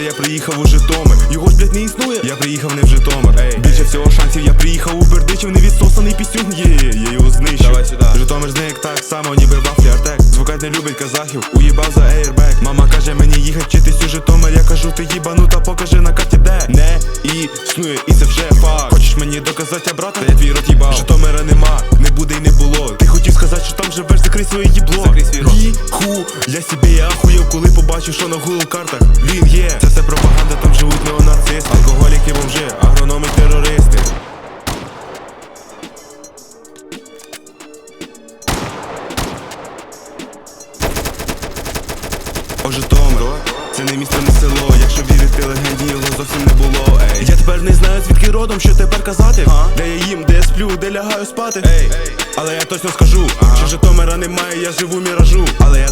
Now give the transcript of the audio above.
приїхав у Житомир. Його ж блять не існує. Я приїхав не в Житомир. Більше всього шансів я приїхав у Бердичів, не відсосаний пісюн. Є, я його знищу. Давай сюди. Житомир зник так само, ніби вафлі артек. Звукать не любить казахів, уїбав за ейрбек. Мама каже мені їхать вчитись у Житомир. Я кажу, ти їбанута, покажи на карті де. Не існує, і це вже факт. Хочеш мені доказати, брата? Та я твій рот їбав. Житомира нема, не буде закрий своє їбло. Закрий свій рот. Ніху, я собі я ахуєв, коли побачив, що на Google картах він є. Це все пропаганда, там живуть неонацисти, алкоголіки, бомжи, агрономи, терористи. О, Житомир, це не місто, не село. Якщо вірити легенді, його зовсім не було. Ей. Я тепер не знаю, звідки родом, що тепер казати. Де я їм, де я сплю, де лягаю спати. Ей. Але я точно скажу, що Житомира немає, я живу міражу. Але я